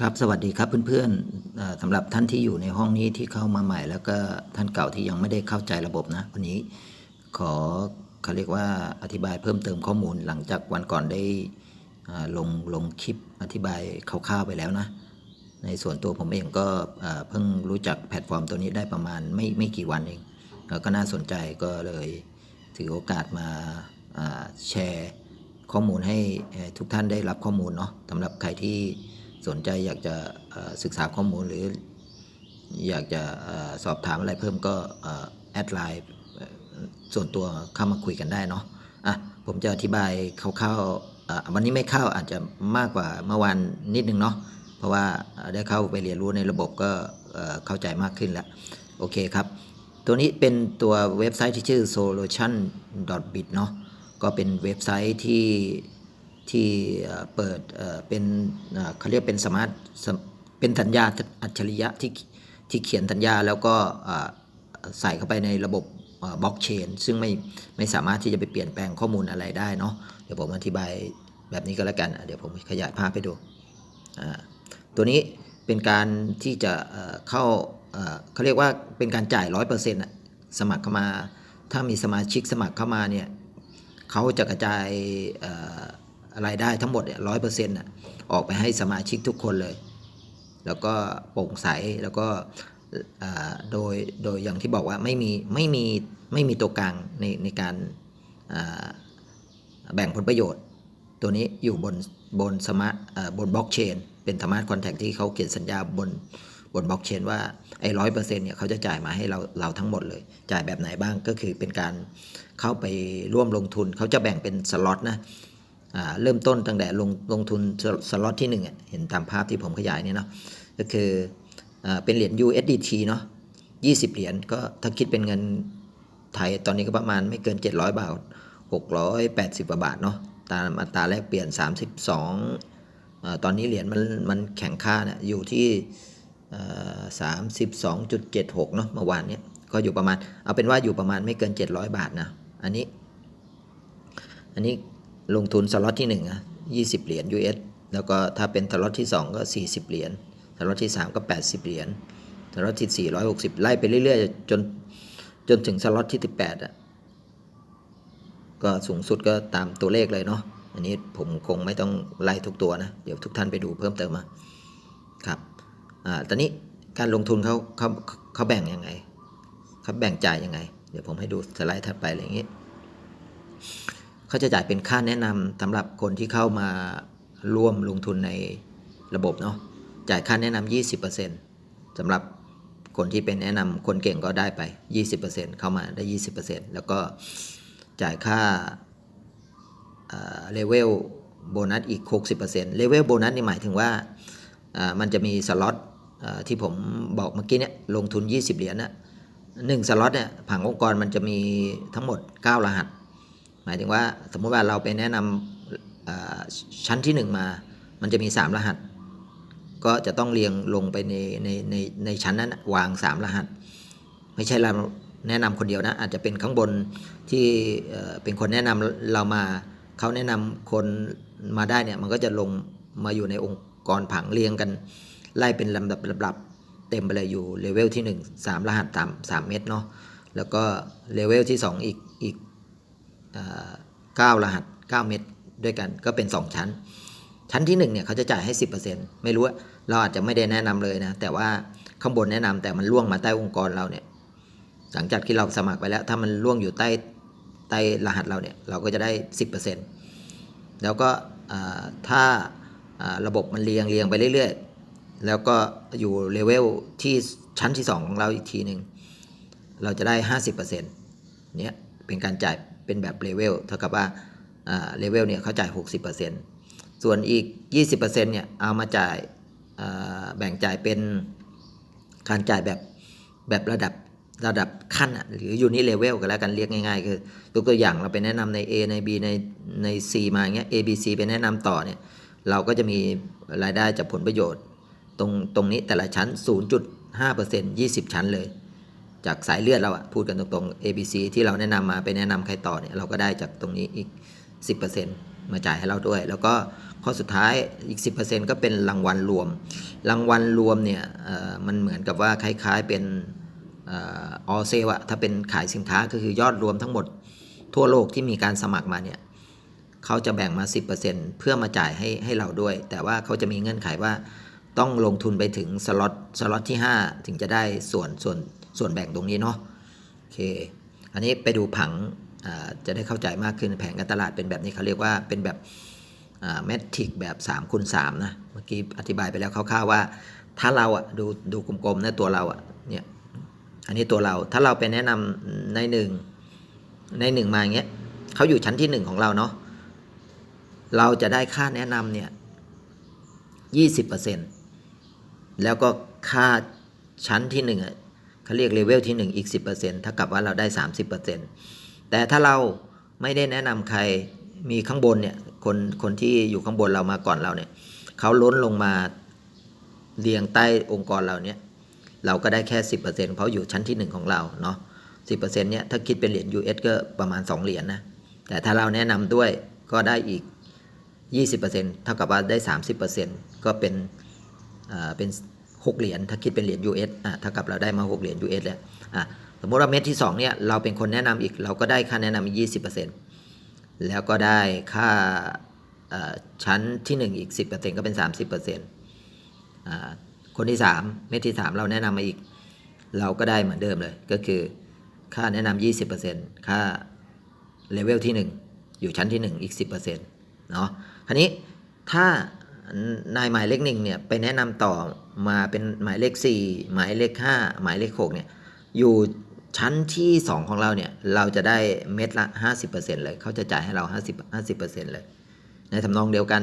ครับสวัสดีครับเพื่อนๆเอ่อสำหรับท่านที่อยู่ในห้องนี้ที่เข้ามาใหม่ แล้วก็ท่านเก่าที่ยังไม่ได้เข้าใจระบบนะวันนี้ขอเขาเรียกว่าอธิบายเพิ่มเติมข้อมูลหลังจากวันก่อนได้ลงลงคลิปอธิบายคร่าวๆไปแล้วนะ ในส่วนตัวผมเองก็เพิ่งรู้จักแพลตฟอร์มตัวนี้ได้ประมาณไม่ไม่กี่วันเองแล้วก็น่าสนใจก็เลยถือโอกาสมาแชร์ข้อมูลให้ทุกท่านได้รับข้อมูลเนาะสำหรับใครที่ สนใจอยากจะศึกษาข้อมูลหรืออยากจะสอบถามอะไรเพิ่มก็แอดไลน์ส่วนตัวเข้ามาคุยกันได้เนาะอะผมจะอธิบายคร่าวๆวันนี้ไม่เข้าอาจจะมากกว่าเมื่อวานนิดนึงเนาะเพราะว่าได้เข้าไปเรียนรู้ในระบบก็เอ่อเข้าใจมากขึ้นแล้ว โอเคครับ ตัวนี้เป็นตัวเว็บไซต์ที่ชื่อ solution.bit เนาะก็เป็นเว็บไซต์ที่ ที่เปิดเป็นเขาเรียกเป็นสมาร์ทเป็นสัญญาอัจฉริยะที่ที่เขียนสัญญาแล้วก็ใส่เข้าไปในระบบบล็อกเชนซึ่งไม่ไม่สามารถที่จะไปเปลี่ยนแปลงข้อมูลอะไรได้เนาะเดี๋ยวผมอธิบายแบบนี้ก็แล้วกัน เดี๋ยวผมขยายภาพให้ดู ตัวนี้เป็นการที่จะเข้าเขาเรียกว่าเป็นการจ่ายร้อยเปอร์เซ็นต์สมัครเข้ามา ถ้ามีสมาชิกสมัครเข้ามาเนี่ยเขาจะกระจาย รายได้ทั้งหมดร้อยเปอร์เซ็นต์ออกไปให้สมาชิกทุกคนเลย แล้วก็โปร่งใสแล้วก็โดยโดยอย่างที่บอกว่าไม่มีไม่มีไม่มีตัวกลางในในการแบ่งผลประโยชน์ ตัวนี้อยู่บนบนสมาร์ทบนบล็อกเชนเป็นสมาร์ทคอนแทคที่เขาเขียนสัญญาบนบนบล็อกเชนว่าไอ้ร้อยเปอร์เซ็นต์เนี่ยเขาจะจ่ายมาให้เราเราทั้งหมดเลย จ่ายแบบไหนบ้างก็คือเป็นการเข้าไปร่วมลงทุนเขาจะแบ่งเป็นสล็อตนะ เริ่มต้นตั้งแต่ลงลงทุนสล็อตที่หนึ่งอะเห็นตามภาพที่ผมขยายเนี่ยเนาะก็คืออ่าเป็นเหรียญ USDT เนาะ20 เหรียญก็ถ้าคิดเป็นเงินไทยตอนนี้ก็ประมาณไม่เกิน 700 บาท 680กว่าบาทเนาะตามอัตราแลกเปลี่ยน 32อ่อตอนนี้เหรียญมันมันแข่งค่าเนี่ยอยู่ที่สามสิบสองจุดเจ็ดหกเนาะเมื่อวานเนี้ยก็อยู่ประมาณ เอาเป็นว่าอยู่ประมาณไม่เกิน700บาทนะ อันนี้ อันนี้ ลงทุนสล็อตที่1อะ20 เหรียญ US แล้วก็ถ้าเป็นสล็อตที่ 2 ก็ 40 เหรียญสล็อตที่ 3 ก็ 80 เหรียญสล็อตที่ 460 ไล่ไปเรื่อยๆ จนจนถึงสล็อตที่ 18อะก็สูงสุดก็ตามตัวเลขเลยเนาะอันนี้ผมคงไม่ต้องไล่ทุกตัวนะ เดี๋ยวทุกท่านไปดูเพิ่มเติมมาครับอ่าตอนนี้การลงทุนเขาเขาเขาแบ่งยังไงเขาแบ่งจ่ายยังไง เดี๋ยวผมให้ดูสไลด์ถัดไปอะไรอย่างนี้ เขาจะจ่ายเป็นค่าแนะนำสำหรับคนที่เข้ามาร่วมลงทุนในระบบเนาะจ่ายค่าแนะนำ20%สำหรับคนที่เป็นแนะนำคนเก่งก็ได้ไป 20%เข้ามาได้ 20%แล้วก็จ่ายค่าเลเวลโบนัสอีก 60%เลเวลโบนัสนี่หมายถึงว่ามันจะมีสล็อตอที่ผมบอกเมื่อกี้เนี่ยลงทุน 20 เหรียญนะหนึ่งสล็อตเนี่ยผังองค์กรมันจะมีทั้งหมด 9 รหัส หมายถึงว่าสมมติว่าเราไปแนะนำชั้นที่ 1 มา มันจะมี 3 รหัส ก็จะต้องเรียงลงไปในในในในชั้นนั้นวาง 3 รหัส ไม่ใช่เราแนะนำคนเดียวนะ อาจจะเป็นข้างบนที่เป็นคนแนะนำเรามาเขาแนะนำคนมาได้เนี่ยมันก็จะลงมาอยู่ในองค์กรผังเรียงกัน ไล่เป็นลำดับลำดับเต็มไปเลยอยู่เลเวลที่ 1 3 รหัสสามสามเม็ดเนาะแล้วก็เลเวลที่ 2 อีกอีก เก้ารหัส 9 เม็ดด้วยกันก็เป็น 2 ชั้น ชั้นที่1เนี่ยเขาจะจ่ายให้ 10%ไม่รู้ว่าเราอาจจะไม่ได้แนะนำเลยนะ แต่ว่าข้างบนแนะนำแต่มันล่วงมาใต้องค์กรเราเนี่ยหลังจากที่เราสมัครไปแล้ว ถ้ามันล่วงอยู่ใต้ใต้รหัสเราเนี่ยเราก็จะได้ 10%แล้วก็ถ้าอ่าระบบมันเรียงเรียงไปเรื่อยๆ แล้วก็อยู่เลเวลที่ชั้นที่ 2 ของเราอีกทีหนึ่งเราจะได้ 50%เนี่ยเป็นการจ่าย เป็นแบบเลเวลเท่ากับว่าเลเวลเนี่ยเขาจ่าย 60%ส่วนอีก 20%เนี่ยเอามาจ่ายาแบ่งจ่ายเป็นการจ่ายแบบแบบระดับระดับขั้นหรือยูนิเลเวลกันแล้วกันเรียกง่ายๆ คือตัวตัวอย่างเราไปแนะนำใน A ใน B ในใน C มาอย่างเงี้ย A B C ไปแนะนำต่อเนี่ยเราก็จะมีรายได้จากผลประโยชน์ ตรงตรงนี้แต่ละชั้น 0.5% 20 ชั้นเลย จากสายเลือดเราอะพูดกันตรงๆ A B C ที่เราแนะนำมาไปแนะนำใครต่อเนี่ยเราก็ได้จากตรงนี้อีก 10%มาจ่ายให้เราด้วย แล้วก็ข้อสุดท้ายอีก 10%ก็เป็นรางวัลรวม รางวัลรวมเนี่ยมันเหมือนกับว่าคล้ายๆเป็นออเซลอะถ้าเป็นขายสินค้าก็คือยอดรวมทั้งหมดทั่วโลกที่มีการสมัครมาเนี่ยเขาจะแบ่งมา 10%เพื่อมาจ่ายให้ให้เราด้วย แต่ว่าเขาจะมีเงื่อนไขว่าต้องลงทุนไปถึงสล็อตสล็อตที่ 5 ถึงจะได้ส่วนส่วน ส่วนแบ่งตรงนี้เนาะโอเค อันนี้ไปดูผังจะได้เข้าใจมากขึ้นแผนการตลาดเป็นแบบนี้เขาเรียกว่าเป็นแบบแมทริกแบบ3คูณ3นะเมื่อกี้อธิบายไปแล้วคร่าวๆว่า ถ้าเราอะดูดูกลมๆนะตัวเราอะเนี่ยอันนี้ตัวเราถ้าเราไปแนะนำในหนึ่งในหนึ่งมาอย่างเงี้ยเขาอยู่ชั้นที่หนึ่งของเราเนาะเราจะได้ค่าแนะนำเนี่ยยี่สิบเปอร์เซ็นต์แล้วก็ค่าชั้นที่หนึ่งอะ เขาเรียกเลเวลที่หนึ่งอีกสิบเปอร์เซ็นต์เท่ากับว่าเราได้สามสิบเปอร์เซ็นต์แต่ถ้าเราไม่ได้แนะนำใครมีข้างบนเนี่ยคนคนที่อยู่ข้างบนเรามาก่อนเราเนี่ยเขาล้นลงมาเรียงใต้องค์กรเราเนี่ยเราก็ได้แค่ 10%เพราะอยู่ชั้นที่ 1 ของเราเนาะ10%เนี่ยถ้าคิดเป็นเหรียญ US ก็ประมาณ 2 เหรียญนนะแต่ถ้าเราแนะนำด้วยก็ได้อีก 20%เท่ากับว่าได้ 30%ก็เป็นอ่าเป็น 6 เหรียญถ้าคิดเป็นเหรียญ US อะเท่ากับเราได้มา 6 เหรียญ US แล้วอะสมมติว่าเม็ดที่2เนี่ยเราเป็นคนแนะนำอีกเราก็ได้ค่าแนะนำอีก20%แล้วก็ได้ค่าชั้นที่ 1 อีก 10%ก็เป็น 30%อ่าคนที่ 3 เม็ดที่ 3 เราแนะนำมาอีก เราก็ได้เหมือนเดิมเลย ก็คือค่าแนะนำ20%ค่าเลเวลที่ 1 อยู่ชั้นที่ 1 อีก 10%เนาะคราวนี้ถ้า นายหมายเลขหนึ่งเนี่ยไปแนะนำต่อมาเป็นหมายเลข 4 หมายเลข 5 หมายเลข6เนี่ยอยู่ชั้นที่ 2 ของเราเนี่ยเราจะได้เม็ดละ 50%เลยเขาจะจ่ายให้เรา 50 50%เลย ในทำนองเดียวกัน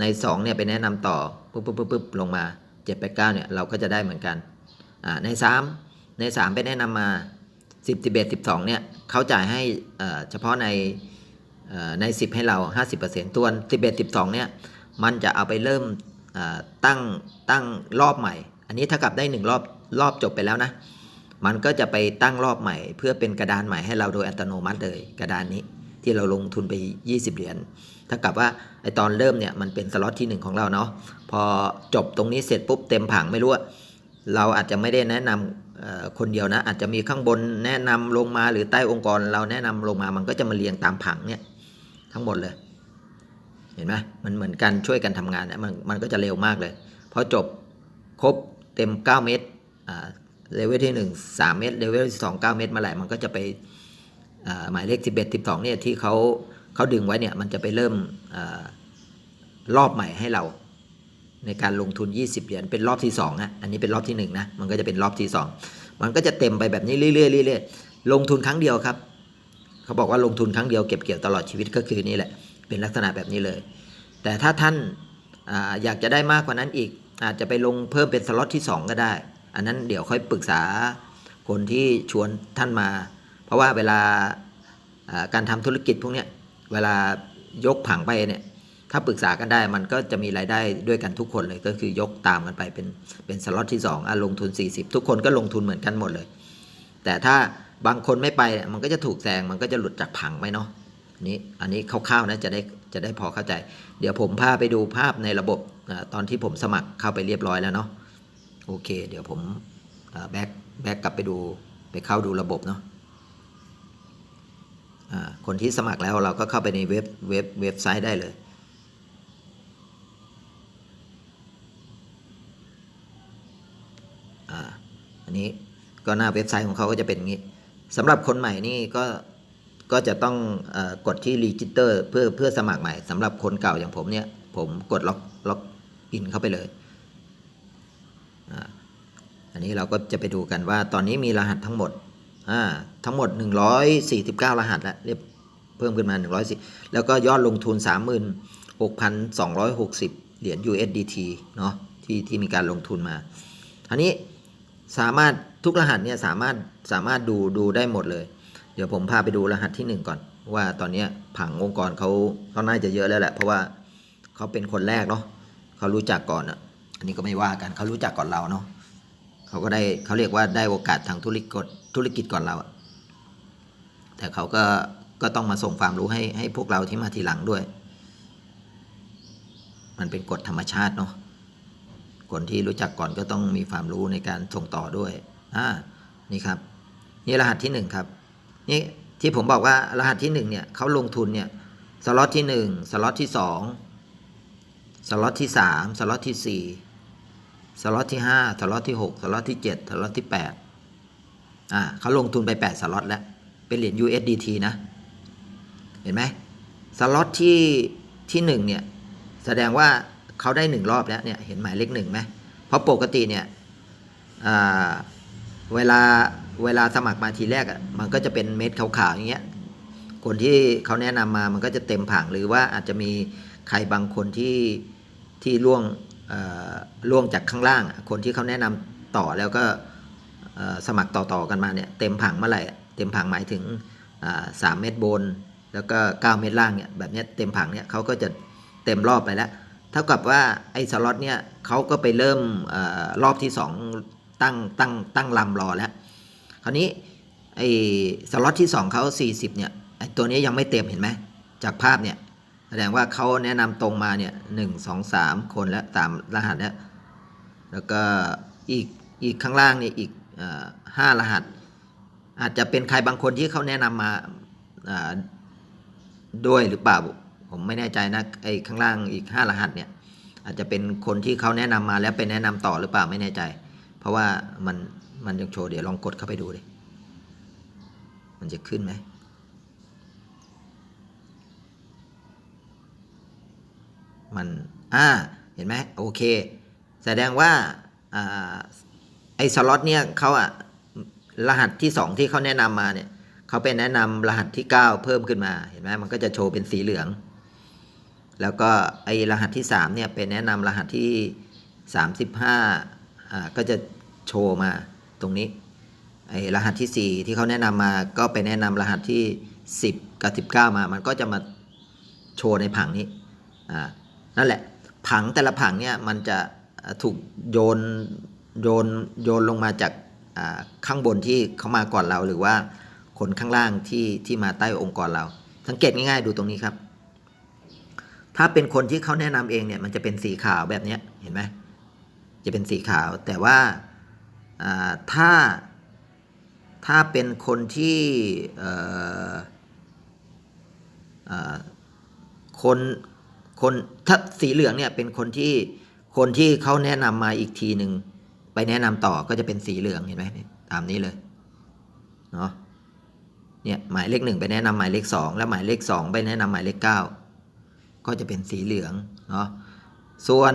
ใน2เนี่ยไปแนะนำต่อปุ๊บปุ๊บปุ๊บปุ๊บลงมา7 8 9เนี่ยเราก็จะได้เหมือนกันอ่าใน 3 ใน 3 ไปแนะนำมา 10 11 12เนี่ยเขาจ่ายให้เฉพาะในใน 10 ให้เรา 50%ตัวน11 12เนี่ย มันจะเอาไปเริ่มตั้งตั้งรอบใหม่ อันนี้ถ้ากับได้ 1 รอบรอบจบไปแล้วนะ มันก็จะไปตั้งรอบใหม่ เพื่อเป็นกระดานใหม่ให้เราโดยอัตโนมัติเลยกระดานนี้ที่เราลงทุนไป 20 เหรียญถ้ากับว่าไอตอนเริ่มเนี่ยมันเป็นสล็อตที่ 1 ของเราเนาะพอจบตรงนี้เสร็จปุ๊บเต็มผังไม่รู้ว่าเราอาจจะไม่ได้แนะนำเอ่อคนเดียวนะ อาจจะมีข้างบนแนะนำลงมาหรือใต้องค์กร เราแนะนำลงมามันก็จะมาเรียงตามผังเนี่ยทั้งหมดเลย ห็นไหมมันเหมือนกันช่วยกันทำงานเนี่ยมันมันก็จะเร็วมากเลยพอจบครบเต็ม 9 เมตรอ่าเลเวลที่ 1 3 เมตรเลเวลที่2 9 เมตรมาแหละมันก็จะไปอ่าหมายเลข 11 12เนี่ยที่เขาเขาดึงไว้เนี่ยมันจะไปเริ่มอารอบใหม่ให้เรา ในการลงทุน 20 เหรียญเป็นรอบที่2นะอันนี้เป็นรอบที่1นะมันก็จะเป็นรอบที่ 2 มันก็จะเต็มไปแบบนี้เรื่อยๆเรื่อยๆลงทุนครั้งเดียวครับ เขาบอกว่าลงทุนครั้งเดียวเก็บเกี่ยวตลอดชีวิตก็คือนี่แหละ เป็นลักษณะแบบนี้เลย แต่ถ้าท่านอยากจะได้มากกว่านั้นอีก อาจจะไปลงเพิ่มเป็นสล็อตที่ 2 ก็ได้ อันนั้นเดี๋ยวค่อยปรึกษาคนที่ชวนท่านมา เพราะว่าเวลาการทำธุรกิจพวกนี้เวลายกผังไปเนี่ยถ้าปรึกษากันได้มันก็จะมีรายได้ด้วยกันทุกคนเลยก็คือยกตามกันไปเป็นเป็นสล็อตที่2อะลงทุน 40 ทุกคนก็ลงทุนเหมือนกันหมดเลย แต่ถ้าบางคนไม่ไปมันก็จะถูกแซงมันก็จะหลุดจากผังไปเนาะ นนี้อันนี้คร่าวๆนะจะได้จะได้พอเข้าใจ เดี๋ยวผมพาไปดูภาพในระบบตอนที่ผมสมัครเข้าไปเรียบร้อยแล้วเนาะโอเค เดี๋ยวผมแบ็กแบ็กกลับไปดูไปเข้าดูระบบเนาะคนที่สมัครแล้วเราก็เข้าไปในเว็บเว็บเว็บไซต์ได้เลยอันนี้ก็หน้าเว็บไซต์ของเขาก็จะเป็นอย่างนี้สำหรับคนใหม่นี่ก็ ก็จะต้องอกดที่รีจิสเตอร์เพื่อเพื่อสมัครใหม่สำหรับคนเก่าอย่างผมเนี่ย ผมกดล็อกล็อกอินเข้าไปเลยอันนี้เราก็จะไปดูกันว่าตอนนี้มีรหัสทั้งหมดอ่าทั้งหมด 149 รหัสแล้วเรียบเพิ่มขึ้นมา 110 แล้วก็ยอดลงทุน 36,260 เหรียญ USDT เนาะที่ที่มีการลงทุนมาอันนี้สามารถทุกรหัสเนี่ยสามารถสามารถดูดูได้หมดเลย ดี๋ยวผมพาไปดูรหัสที่ 1 ก่อน ว่าตอนนี้ผังองค์กรเขาเขาน่าจะเยอะแล้วแหละ เพราะว่าเขาเป็นคนแรกเนาะเขารู้จักก่อนอะอันนี้ก็ไม่ว่ากันเขารู้จักก่อนเราเนาะเขาก็ได้เขาเรียกว่าได้โอกาสทางธุรกิจธุรกิจก่อนเราอะแต่เขาก็ก็ต้องมาส่งความรู้ให้ให้พวกเราที่มาทีหลังด้วย มันเป็นกฎธรรมชาติเนาะคนที่รู้จักก่อนก็ต้องมีความรู้ในการส่งต่อด้วยอ่านี่ครับ นี่รหัสที่หนึ่งครับ นี่ที่ผมบอกว่ารหัสที่หนึ่งเนี่ยเขาลงทุนเนี่ยสล็อตที่หนึ่งสล็อตที่สองสล็อตที่สามสล็อตที่สี่สล็อตที่ห้าสล็อตที่หกสล็อตที่เจ็ดสล็อตที่แปดอ่าเขาลงทุนไปแปดสล็อตแล้ว เป็นเหรียญ USDT นะ เห็นไหมสล็อตที่ที่หนึ่งเนี่ยแสดงว่าเขาได้หนึ่งรอบแล้วเนี่ยเห็นหมายเลขหนึ่งไหมเพราะปกติเนี่ยเวลา เวลาสมัครมาทีแรกอะมันก็จะเป็นเม็ดขาวๆอย่างเงี้ยคนที่เขาแนะนำมามันก็จะเต็มผังหรือว่าอาจจะมีใครบางคนที่ที่ล่วงเอ่อล่วงจากข้างล่าง คนที่เขาแนะนำต่อแล้วก็สมัครต่อๆกันมาเนี่ยเต็มผังเมื่อไหร่เต็มผังหมายถึงสามเม็ดบน แล้วก็ 9 เม็ดล่างเนี่ยแบบนี้เต็มผังเนี่ยเขาก็จะเต็มรอบไปแล้วเท่ากับว่าไอ้สล็อตเนี่ยเขาก็ไปเริ่มอรอบที่ 2 ตั้งตั้งตั้งลำรอแล้ว คราวนี้ไอ้สล็อตที่ 2เขา40เนี่ยไอ้ตัวนี้ยังไม่เต็มเห็นไหมจากภาพเนี่ยแสดงว่าเขาแนะนำตรงมาเนี่ยหนึ่งสองสามคนแล้วตามรหัสเนี่ยแล้วก็อีกอีกข้างล่างเนี่ยอีกห้ารหัส อาจจะเป็นใครบางคนที่เขาแนะนำมาอ่าด้วยหรือเปล่าผมไม่แน่ใจนะไอ้ข้างล่างอีกห้ารหัสเนี่ยอาจจะเป็นคนที่เขาแนะนำมาแล้วไปแนะนำต่อหรือเปล่าไม่แน่ใจ เพราะว่ามัน มันยังโชว์เดี๋ยวลองกดเข้าไปดูดิมันจะขึ้นไหมมันอ่าเห็นไหมโอเค แสดงว่าอไอ้สล็อตเนี่ยเขาอะรหัสที่สองที่เขาแนะนำมาเนี่ยเขาไปแนะนำรหัสที่ 9 เพิ่มขึ้นมาเห็นไหมมันก็จะโชว์เป็นสีเหลือง แล้วก็ไอ้รหัสที่3เนี่ยเป็นแนะนำรหัสที่ 35อ่าก็จะโชว์มา ตรงนี้ไอรหัสที่ 4 ที่เขาแนะนำมาก็ไปแนะนำรหัสที่ 10 กับ 19 มา มันก็จะมาโชว์ในผังนี้อ่านั่นแหละ ผังแต่ละผังเนี่ยมันจะถูกโยนโยนโยนลงมาจากข้างบนที่เขามาก่อนเราหรือว่าคนข้างล่างที่ที่มาใต้องค์กรเรา สังเกตง่ายๆดูตรงนี้ครับ ถ้าเป็นคนที่เขาแนะนำเองเนี่ยมันจะเป็นสีขาวแบบนี้เห็นไหมจะเป็นสีขาวแต่ว่า ถ้าถ้าเป็นคนที่คนคนถ้าสีเหลืองเนี่ยเป็นคนที่คนที่เขาแนะนำมาอีกทีหนึ่งไปแนะนำต่อก็จะเป็นสีเหลืองเห็นไหมตามนี้เลยเนาะเนี่ยหมายเลขหนึ่งไปแนะนำหมายเลขสองแล้วหมายเลขสองไปแนะนำหมายเลขเก้าก็จะเป็นสีเหลืองเนาะส่วน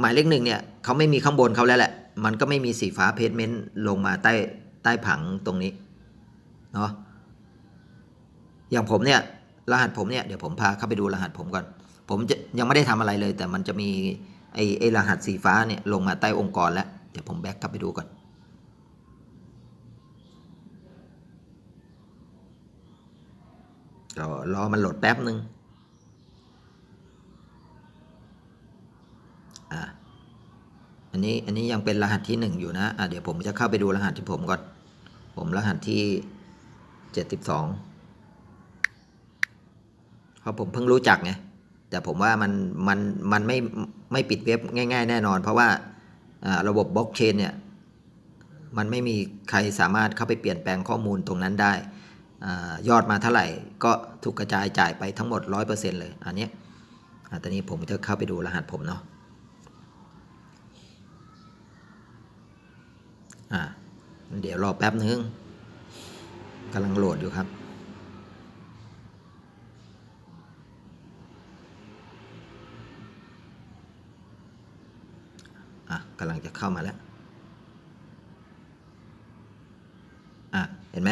หมายเลขหนึ่งเนี่ยเขาไม่มีข้างบนเขาแล้วแหละ มันก็ไม่มีสีฟ้าเพจเมนต์ลงมาใต้ใต้ผังตรงนี้เนาะอย่างผมเนี่ยรหัสผมเนี่ยเดี๋ยวผมพาเข้าไปดูรหัสผมก่อน ผมจะยังไม่ได้ทำอะไรเลย แต่มันจะมีไอ้ไอ้รหัสสีฟ้าเนี่ยลงมาใต้องค์กรแล้วเดี๋ยวผมแบ็กกลับไปดูก่อนก็รอมันโหลดแป๊บหนึ่งอะ อันนี้อันนี้ยังเป็นรหัสที่หนึ่งอยู่นะอะเดี๋ยวผมจะเข้าไปดูรหัสที่ผมก่อน ผมรหัสที่เจ็ดสิบสองเพราะผมเพิ่งรู้จักไงแต่ผมว่ามันมันมันไม่ไม่ปิดเว็บง่าย ๆ แน่นอน เพราะว่าระบบบล็อกเชนเนี่ยมันไม่มีใครสามารถเข้าไปเปลี่ยนแปลงข้อมูลตรงนั้นได้อยอดมาเท่าไหร่ก็ถูกกระจายจ่ายไปทั้งหมด 100%เลย อันเนี้ยอะตอนนี้ผมจะเข้าไปดูรหัสผมเนาะอ่า เดี๋ยวรอแป๊บนึงกำลังโหลดอยู่ครับ อะกำลังจะเข้ามาแล้ว อะ เห็นไหม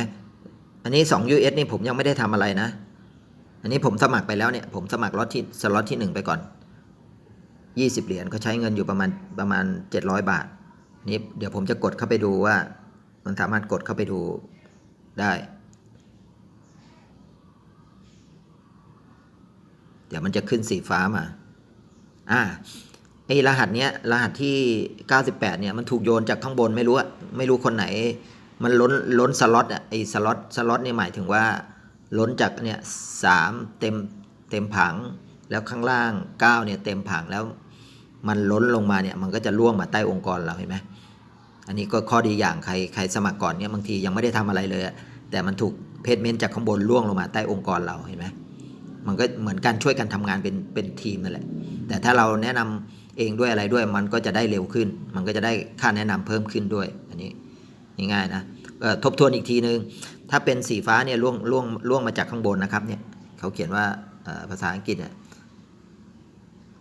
อันนี้ 2 US นี่ผมยังไม่ได้ทำอะไรนะ อันนี้ผมสมัครไปแล้วเนี่ย ผมสมัครล็อตที่สล็อตที่ 1 ไปก่อน 20 เหรียญเขาใช้เงินอยู่ประมาณประมาณ 700 บาท นี่เดี๋ยวผมจะกดเข้าไปดูว่า มันสามารถกดเข้าไปดูได้ เดี๋ยวมันจะขึ้นสีฟ้ามา อ่าไอรหัสเนี้ยรหัสที่ 98 เนี่ยมันถูกโยนจากข้างบนไม่รู้อะไม่รู้คนไหน มันล้นล้นสล็อตอะไอสล็อตสล็อตนี่หมายถึงว่า ล้นจากเนี่ยสามเต็มเต็มผังแล้วข้างล่างก้าเนี่ยเต็มผังแล้ว มันล้นลงมาเนี่ยมันก็จะล่วงมาใต้องค์กรเราเห็นไหม อันนี้ก็ข้อดีอย่างใครใครสมัครก่อนเนี่ยบางทียังไม่ได้ทำอะไรเลย แต่มันถูกเพจเมนต์จากข้างบนล่วงลงมาใต้องค์กรเราเห็นไหมมันก็เหมือนกันช่วยกันทำงานเป็นเป็นทีมนั่นแหละ แต่ถ้าเราแนะนำเองด้วยอะไรด้วยมันก็จะได้เร็วขึ้น มันก็จะได้ค่าแนะนำเพิ่มขึ้นด้วย อันนี้ง่ายๆนะทบทวนอีกทีนึง ถ้าเป็นสีฟ้าเนี่ยล่วงล่วงล่วงมาจากข้างบนนะครับเนี่ยเขาเขียนว่าภาษาอังกฤษเนี่ย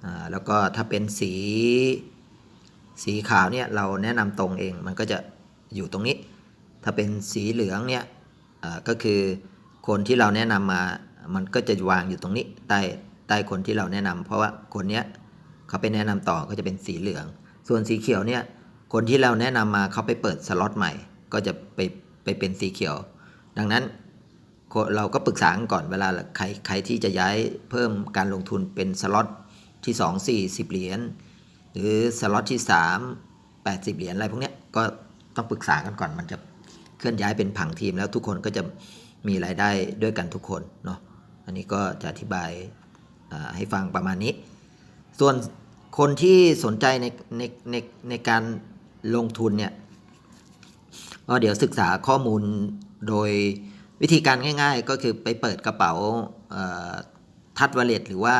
อ่าแล้วก็ถ้าเป็นสี สีขาวเนี่ยเราแนะนำตรงเองมันก็จะอยู่ตรงนี้ ถ้าเป็นสีเหลืองเนี่ยอ่อก็คือคนที่เราแนะนำมามันก็จะวางอยู่ตรงนี้ใต้ใต้คนที่เราแนะนำเพราะว่าคนเนี้ยเขาไปแนะนำต่อก็จะเป็นสีเหลือง ส่วนสีเขียวเนี่ยคนที่เราแนะนำมาเขาไปเปิดสล็อตใหม่ ก็จะไปไปเป็นสีเขียว ดังนั้นเราก็ปรึกษากันก่อนเวลาใครใครที่จะย้ายเพิ่มการลงทุนเป็นสล็อตที่ 2 4 10 เหรียญ หรือสล็อตที่ 3 80 เหรียญอะไรพวกนี้ก็ต้องปรึกษากันก่อนมันจะเคลื่อนย้ายเป็นผังทีมแล้วทุกคนก็จะมีรายได้ด้วยกันทุกคนเนาะอันนี้ก็จะอธิบายให้ฟังประมาณนี้ ส่วนคนที่สนใจในในในในการลงทุนเนี่ยก็เดี๋ยวศึกษาข้อมูลโดยวิธีการง่าย ๆ ก็คือไปเปิดกระเป๋าทัดว a เลตหรือว่า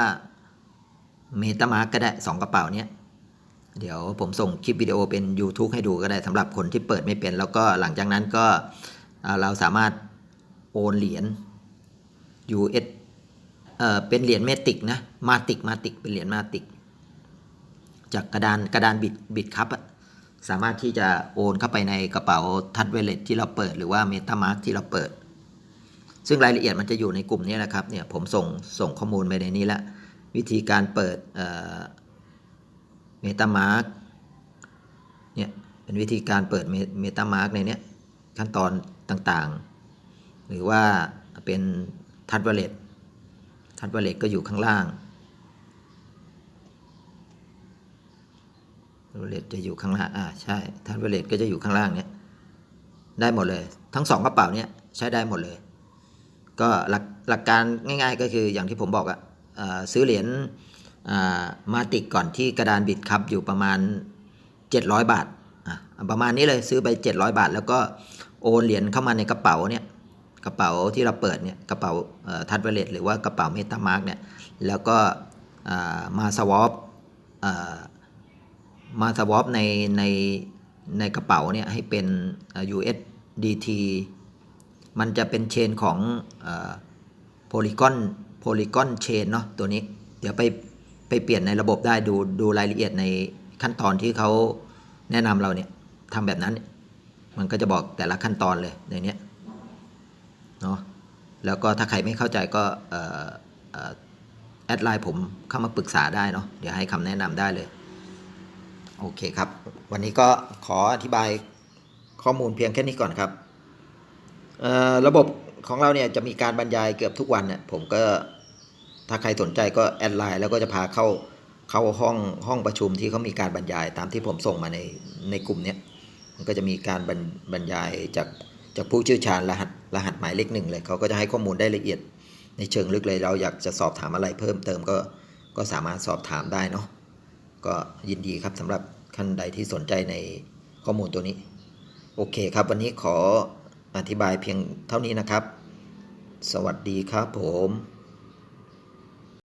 เมตามาร์กก็ได้2กระเป๋าเนี้ย เดี๋ยวผมส่งคลิปวิดีโอเป็น YouTube ให้ดูก็ได้สำหรับคนที่เปิดไม่เป็น แล้วก็หลังจากนั้นก็เราสามารถโอนเหรียญ US เอ่อเป็นเหรียญเมติกนะมาติกมาติกเป็นเหรียญมาติก จากกระดานกระดานบิดบิดครับสามารถที่จะโอนเข้าไปในกระเป๋าทัดเวลเลตที่เราเปิดหรือว่าเมตามาร์ที่เราเปิด ซึ่งรายละเอียดมันจะอยู่ในกลุ่มนี้แหละครับเนี่ยผมส่งส่งข้อมูลไปในนี้แล้ววิธีการเปิดเมตามาร์เนี่ยเป็นวิธีการเปิดเมตามาร์ในเนี้ยขั้นตอนต่างๆ หรือว่าเป็นทัดเวลเล็ตทัดเวลเล็ตก็อยู่ข้างล่างทัดเวลเลตจะอยู่ข้างล่าง อ่า ใช่ทัดเวลเล็ตก็จะอยู่ข้างล่างเนี้ยได้หมดเลย ทั้งสองกระเป๋าเนี้ยใช้ได้หมดเลย ก็หลักหลักการง่าย ๆ ก็คืออย่างที่ผมบอกอะ่ะซื้อเหรียญ มาติกก่อนที่กระดานบิดครับอยู่ประมาณ 700 บาทอะประมาณนี้เลยซื้อไป 700 บาท แล้วก็โอนเหรียญเข้ามาในกระเป๋าเนี่ยกระเป๋าที่เราเปิดเนี่ยกระเป๋าทัดเวลเลตหรือว่ากระเป๋าเมตามาร์กเนี่ยแล้วก็มาสวอปมาสวอปในในในกระเป๋าเนี่ยให้เป็น USDT มันจะเป็นเชนของโพลีกอนโพลีกอนเชนเนาะตัวนี้ เดี๋ยวไป ไปเปลี่ยนในระบบได้ดูดูรายละเอียดในขั้นตอนที่เขาแนะนำเราเนี่ยทำแบบนั้น มันก็จะบอกแต่ละขั้นตอนเลยในนี้เนาะแล้วก็ถ้าใครไม่เข้าใจก็แอดไลน์ผมเข้ามาปรึกษาได้เนาะเดี๋ยวให้คำแนะนำได้เลย โอเคครับ วันนี้ก็ขออธิบายข้อมูลเพียงแค่นี้ก่อนครับ ระบบของเราเนี่ยจะมีการบรรยายเกือบทุกวันเนี่ยผมก็ ถ้าใครสนใจก็แอดไลน์แล้วก็จะพาเข้าเข้าห้องห้องประชุมที่เขามีการบรรยายตามที่ผมส่งมาในในกลุ่มเนี้ยมันก็จะมีการบรรบรรยายจากจากผู้เชี่ยวชาญรหัสรหัสหมายเลขหนึ่งเลยเขาก็จะให้ข้อมูลได้ละเอียด ในเชิงลึกเลยเราอยากจะสอบถามอะไรเพิ่มเติมก็ก็สามารถสอบถามได้เนาะก็ยินดีครับสำหรับท่านใดที่สนใจในข้อมูลตัวนี้ โอเคครับวันนี้ขออธิบายเพียงเท่านี้นะครับ สวัสดีครับผม